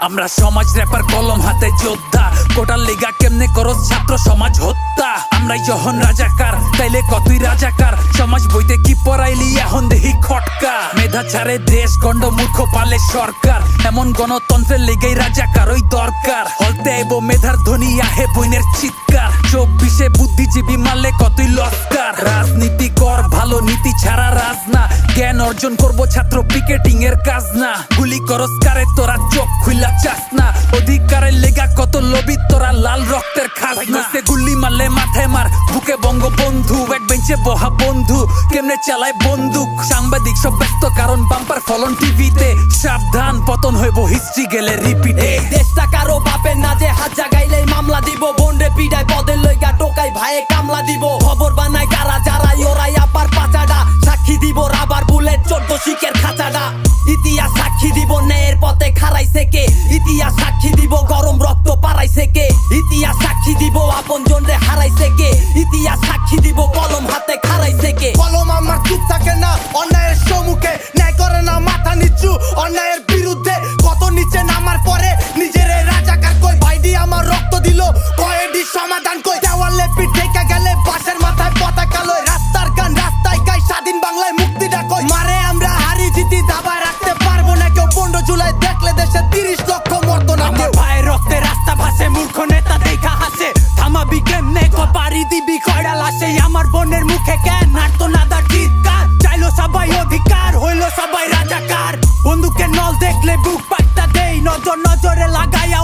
আমরা সমাজ র্যাপার কলম হাতে যোদ্ধা। কোটার লিগা কেমনে করো ছাত্র সমাজ হত্যা? আমরাই যখন রাজাকার তাইলে কতই রাজাকার? সমাজ বইতে কি পড়াইলি? এখন দেহি খটকা। মেধা ছাড়ে দেশ গণ্ড মূর্খ পালে সরকার। এমন গণতন্ত্রের লেগেই রাজাকার ওই দরকার। হলতে আইব মেধার ধ্বনি আহে বইনের চিৎকার। চব্বিশে বুদ্ধিজীবী মারলে কতই লস্কার? রাজনীতি কর ভালো নীতি ছাড়া রাজ না। জ্ঞান অর্জন করব ছাত্র পিকেটিং এর কাজ না গুলি করস কারে তোরা চোখ খুইলা চাস না। অধিকারের লেগা কত লবি তোরা লাল রক্তের খাস না গুলি মারলে মাথায় মার বুকে বঙ্গবন্ধু এক বেঞ্চে বহা বন্ধু, কেমনে চালায় বন্দুক? সাংবাদিক সব ব্যস্ত, কারণ বাম্পার ফলন টিভিতে সাবধান, পতন হইব হিস্ট্রি গেলে রিপিটে দেশটা কারও বাপের না যে হাত জাগাইলে মামলা দিব রে পিডায় পদের লইগা টোকাই ভাইয়ে কামলা দিব। খবর বানাই আপন জনরে হারাইছে ইতিহাস সাক্ষী দিব কলম হাতে খারাইছে কে কলম আমার চুপ থাকে না, অন্যায়ের সম্মুখে। ন্যায় করে না মাথা নিচু, অন্যায়ের বিরুদ্ধে। কত নিচে নামার পরে নিজের এই নল বুক পাট্টা দেই নজর নজরে লাগাইয়া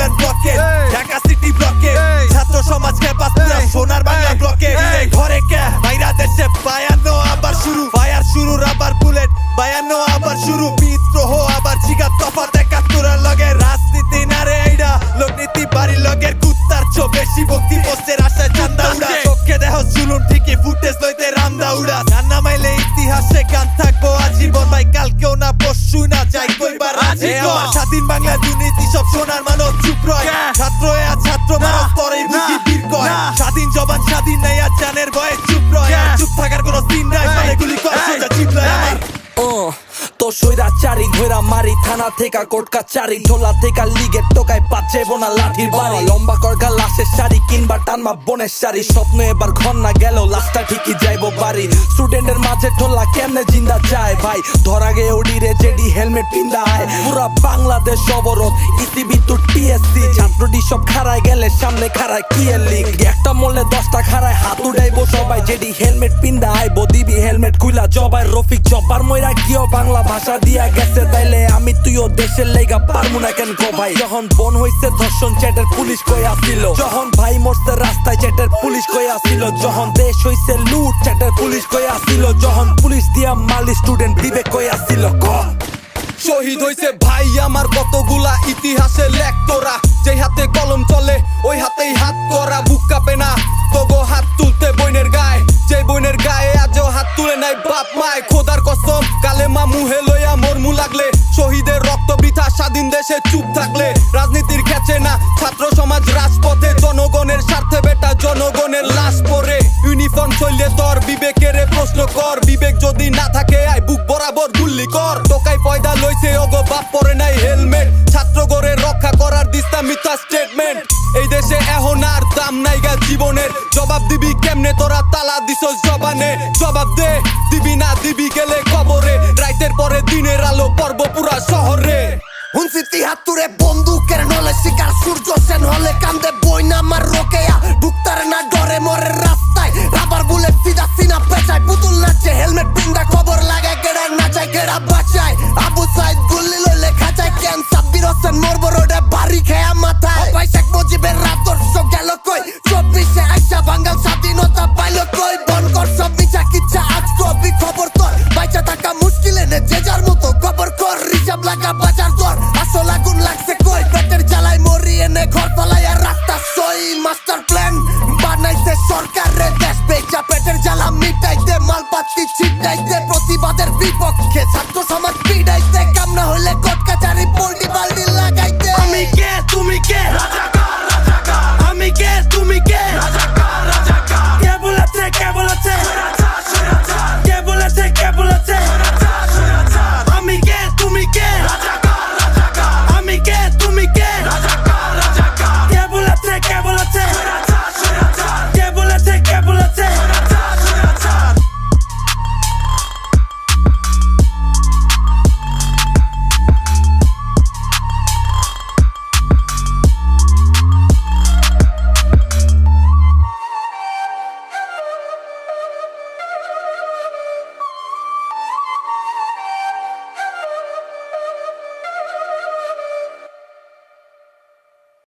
ক্যান্টনমেন্ট ব্লকে ঢাকা সিটি ব্লকে ছাত্র সমাজ ক্যাম্পাস সোনার বাংলা আমার স্বাধীন বাংলা দুর্নীতি সব সোনার মানব চুপ রয়। ছাত্র আর ছাত্র মানব পরেই বুঝি বীর কয়। স্বাধীন জবান স্বাধীন নাই আর জানের ভয়ে চুপ রয়। চুপ থাকার কোনো দিন নাই মানে গুলি কর সোজা চিপলয় আমার। তো সইরা চারি ঘোরা মারি থানা থেকে কোটকা চারি ঢোলা থেকে লিগের টোকায় পাচ্ছে বোনা লাঠির বাড়ি। লম্বা করগা লাশের শাড়ি কিনবা টানবা বনের শাড়ি। স্বপ্ন এবার ঘর না গেল লাশটা ঠিকই বাড়ি মাঝে ঠোলা কেমনে জিন্দা যায় ভাই? ধরা গে ওডি রে জেডি হেলমেট পিন্দা আয় পুরা বাংলাদেশ অবরোধ ইসিবি তো টিএসসি। ছাত্রটি সব খারায় গেলে সামনে খারায় কি এর লিগ? একটা মলে দশটা খারায় হাত উঠাইবো সবাই। জেডি হেলমেট পিন্দা আইবো দিবি হেলমেট খুইলা জবাই। রফিক জব্বার ময়রা গিয়েও বাংলা ভাষা দিয়া গেছে? তাইলে আমি তুইও দেশের লেগা পারমু না কেন কো ভাই? যখন বন হইছে, ধর্ষণ চ্যাটের পুলিশ কই আসিল। যখন ভাই মরছে, রাস্তায় চ্যাটের পুলিশ কই আসিল। যখন দেশ হইছে, লুট চ্যাটের পুলিশ কই আসিল। যখন পুলিশ দিয়া মালি স্টুডেন্ট দিবে কই আসিল ক? শহীদ হইছে ভাই আমার কতগুলা ইতিহাসে লেখ তোরা যে হাতে কলম চলে, ওই হাতেই হাত করা বুক কাঁপে না। তবু হাত তুলতে বইনের গায়ে যে বইনের গায়ে আজও হাত তুলে নাই বাপ মায়। খোদার কসম, কালে মা মুহে লইয়া মরমু লাগলে। শহীদের রক্ত বৃথা, স্বাধীন দেশে চুপ থাকলে। রাজনীতির খেচে না, ছাত্র সমাজ, রাজপথে জনগণের স্বার্থে জনগণের লাশ পরে ইউনিফর্ম চললে তোর, বিবেকের প্রশ্ন কর। বিবেক যদি না থাকে, আয় বুক বরাবর গুল্লি কর। টোকাই পয়দা লইছে ওগো বাপ পরে নাই হেলমেট। ছাত্র গড়ে রক্ষা করার দিস্তা মিথ্যা স্টেটমেন্ট এই দেশে এখন আর দাম নাই গা জীবনের। জবাব দিবি কেমনে? তোরা তালা দিছস জবানে। জবাব দে, দিবি না দিবি গেলে কবরে। রাইতের পরে দিনের আলো, পর্ব পুরা শহরে। হুনসি তিহাত্তরে বন্দুকের নলে শিকার, সূর্য সেন হলে কান্দে বই না আমার রোকেয়া লাগাইতে। কামনা হলে কটকা চারি পোল্টি বালতি লাগাইতে। আমি কে? তুমি কে? রাজা